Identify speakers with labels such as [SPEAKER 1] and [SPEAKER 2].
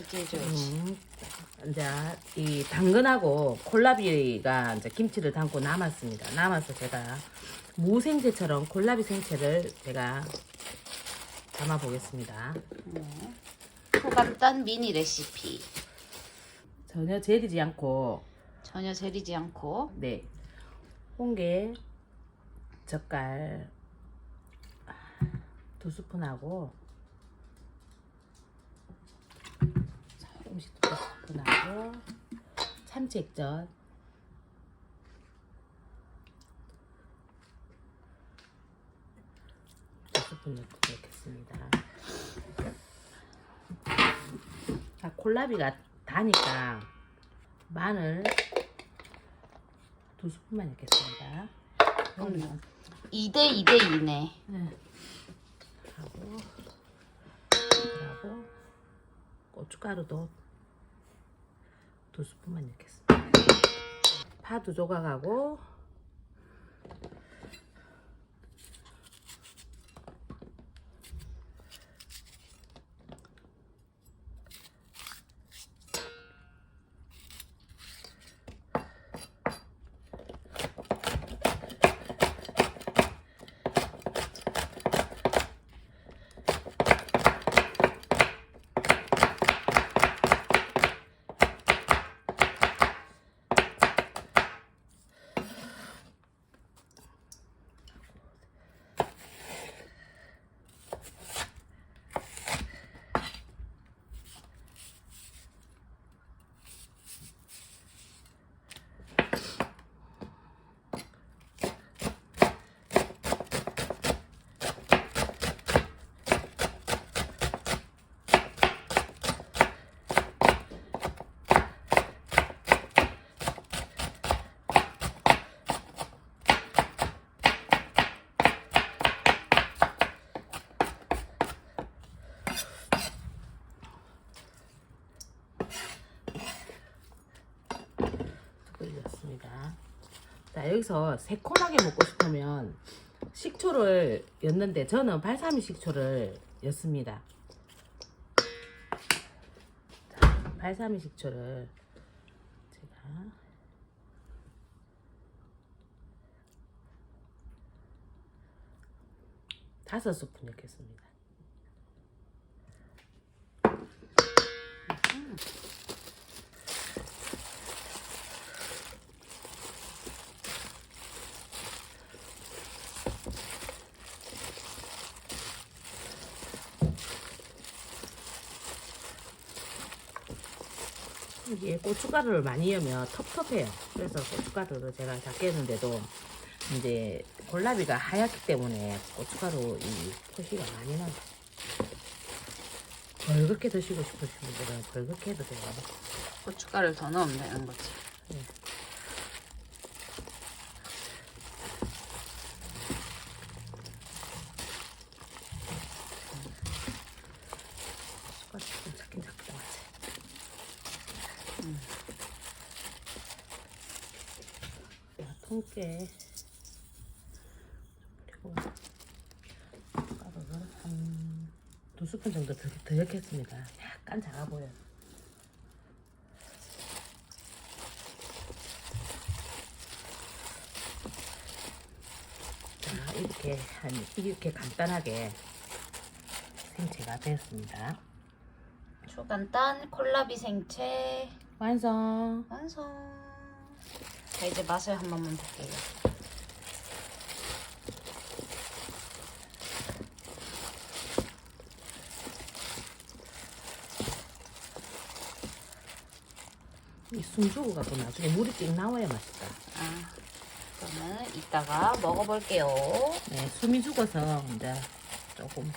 [SPEAKER 1] 이제 저
[SPEAKER 2] 음, 이제 이 당근하고 콜라비가 이제 김치를 담고 남았습니다. 남아서 제가 무생채처럼 콜라비 생채를 제가 담아 보겠습니다.
[SPEAKER 1] 초간단 미니 레시피.
[SPEAKER 2] 전혀 재리지 않고.
[SPEAKER 1] 전혀 재리지 않고.
[SPEAKER 2] 네. 홍게 젓갈 두 스푼하고 조금씩 두 스푼하고 참치 액젓 두 스푼 넣고 넣겠습니다. 자, 콜라비가 다니까 마늘 두 스푼만 넣겠습니다.
[SPEAKER 1] 그러면 2대 2대 2네
[SPEAKER 2] 네. 하고 그리고 고춧가루도 두 스푼만 넣겠습니다. 파 두 조각하고 끓였습니다. 자 여기서 새콤하게 먹고 싶으면 식초를 였는데 저는 발사믹 식초를 였습니다. 자, 발사믹 식초를 제가 다섯 스푼 넣겠습니다. 이게 고춧가루를 많이 넣으면 텁텁해요. 그래서 고춧가루를 제가 작게 했는데도 이제 골라비가 하얗기 때문에 고춧가루 이 표시가 많이 나요. 벌겋게 드시고 싶으신 분들은 벌겋게 해도 돼요.
[SPEAKER 1] 고춧가루를 더 넣으면 되는 거지
[SPEAKER 2] 숟가락 좀 작긴 작게 맞지. 자, 통깨 그리고 가루를 한 두 스푼 정도 더, 더 넣겠습니다. 약간 작아 보여요. 자, 이렇게 한 이렇게 간단하게 생채가 되었습니다.
[SPEAKER 1] 초간단 콜라비 생채
[SPEAKER 2] 완성.
[SPEAKER 1] 완성 자 이제 맛을 한 번만 볼게요
[SPEAKER 2] 이 숨죽어가 또 나중에 물이 띵 나와야 맛있다.
[SPEAKER 1] 아 그러면 이따가 먹어볼게요
[SPEAKER 2] 네, 숨이 죽어서 이제 조금